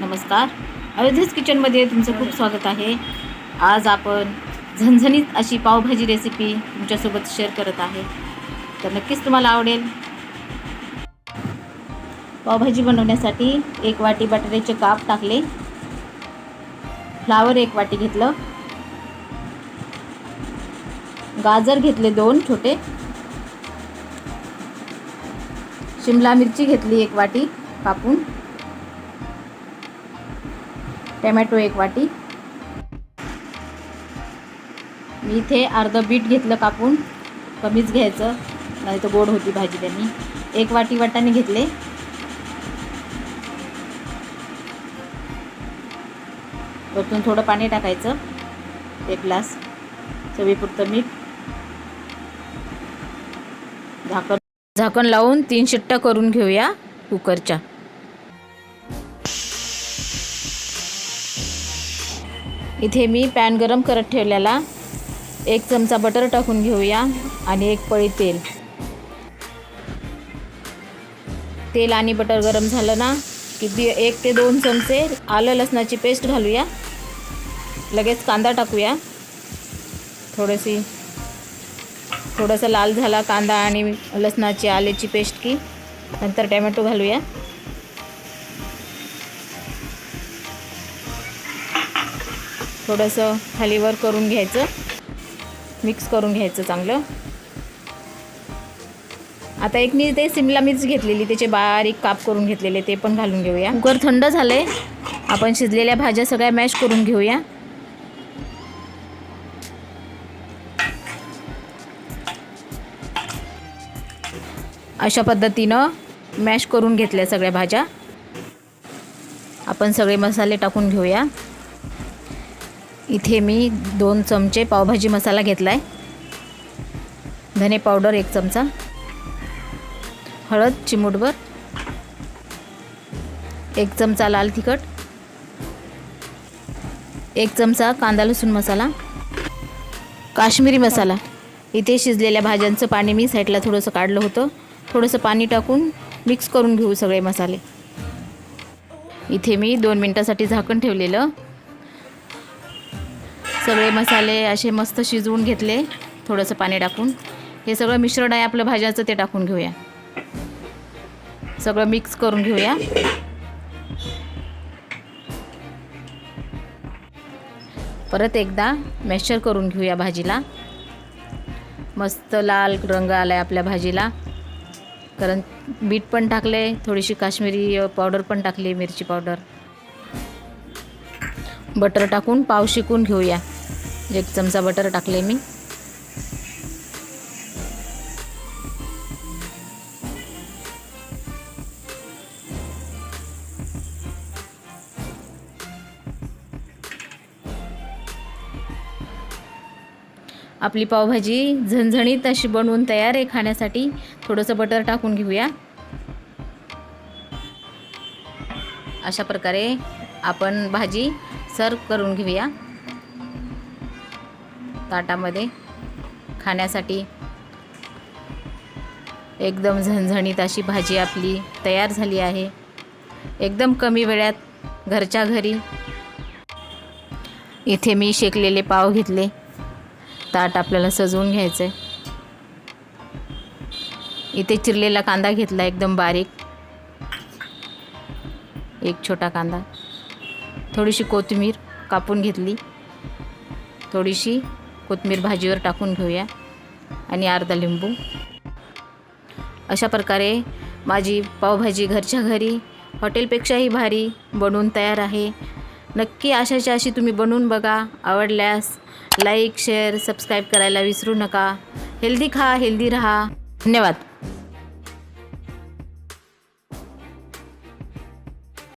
नमस्कार. अयोध्येज किचनमध्ये तुमचं खूप स्वागत आहे. आज आपण झणझणीत अशी पावभाजी रेसिपी तुमच्यासोबत शेअर करत आहे. तर नक्कीच तुम्हाला आवडेल. पावभाजी बनवण्यासाठी एक वाटी बटाट्याचे काप टाकले. फ्लावर एक वाटी घेतलं. गाजर घेतले दोन छोटे. शिमला मिरची घेतली एक वाटी कापून. टमॅटो एक वाटी. मी इथे अर्धं बीट घेतलं कापून कमीच घ्यायचं नाही तर गोड होती भाजी त्यांनी. एक वाटी वाटाने घेतले. वरतून थोडं पाणी टाकायचं एक ग्लास चवीपुरतं मीठ. झाकण झाकण लावून तीन शिट्ट्या करून घेऊया कुकरच्या. इथे मी पॅन गरम करत ठेवलेला. एक चमचा बटर टाकून घेऊया आणि एक पळी तेल. तेल आणि बटर गरम झालं ना की एक ते दोन चमचे आलं लसणाची पेस्ट घालूया. लगेच कांदा टाकूया. थोडीशी थोडंसं लाल झाला कांदा आणि लसणाची आल्याची पेस्ट की नंतर टॅमॅटो घालूया. थोडंसं खालीवर करून घ्यायचं. मिक्स करून घ्यायचं चांगलं. आता एक मी ते सिमला मिर्च घेतलेली त्याचे बारीक काप करून घेतलेले ते पण घालून घेऊया. कुकर थंड झालं आहे आपण शिजलेल्या भाज्या सगळ्या मॅश करून घेऊया. अशा पद्धतीनं मॅश करून घेतल्या सगळ्या भाज्या. आपण सगळे मसाले टाकून घेऊया. इथे मी दोन चमचे पावभाजी मसाला घेतला आहे धने पावडर एक चमचा. हळद चिमूटभर. एक चमचा लाल तिखट. एक चमचा कांदा लसूण मसाला. काश्मीरी मसाला. इथे शिजलेल्या भाज्यांचं पाणी मी साईडला थोडंसं काढलं होतं. थोडंसं पाणी टाकून मिक्स करून घेऊ सगळे मसाले. इथे मी दोन मिनटासाठी झाकण ठेवलेलं. सगळे मसाले असे मस्त शिजवून घेतले थोडंसं पाणी टाकून. हे सगळं मिश्रण आहे आपलं भाज्याचं ते टाकून घेऊया. सगळं मिक्स करून घेऊया. परत एकदा मॅशर करून घेऊया भाजीला. मस्त लाल रंग आला आहे आपल्या भाजीला. कारण बीट पण टाकले थोडीशी काश्मीरी पावडर पण टाकली मिरची पावडर बटर टाकून पाव शिकून घेऊया. एक चमचा बटर टाकले मी. आपली पावभाजी झणझणीत अशी बनवून तयार आहे खाण्यासाठी. थोडंसं बटर टाकून घेऊया. अशा प्रकारे आपण भाजी सर्व करून घेऊया. ताटामध्ये खाण्यासाठी. एकदम झणझणीत अशी भाजी आपली तयार झाली आहे. एकदम कमी वेळात घरच्या घरी. इथे मी शेकलेले पाव घेतले. ताट आपल्याला सजवून घ्यायचं. आहे इथे चिरलेला कांदा घेतला एकदम बारीक. एक छोटा कांदा. थोडीशी कोथिंबीर कापून घेतली. थोडीशी कोथमीर भाजीवर टाकून घेऊया आणि अर्धा लिंबू. अशा प्रकारे माझी पावभाजी घरच्या घरी हॉटेलपेक्षाही भारी बनवून तयार आहे. नक्की अशाच्या अशी तुम्ही बनवून बघा आवडल्यास लाईक शेअर सबस्क्राईब करायला विसरू नका. हेल्दी खा हेल्दी राहा. धन्यवाद.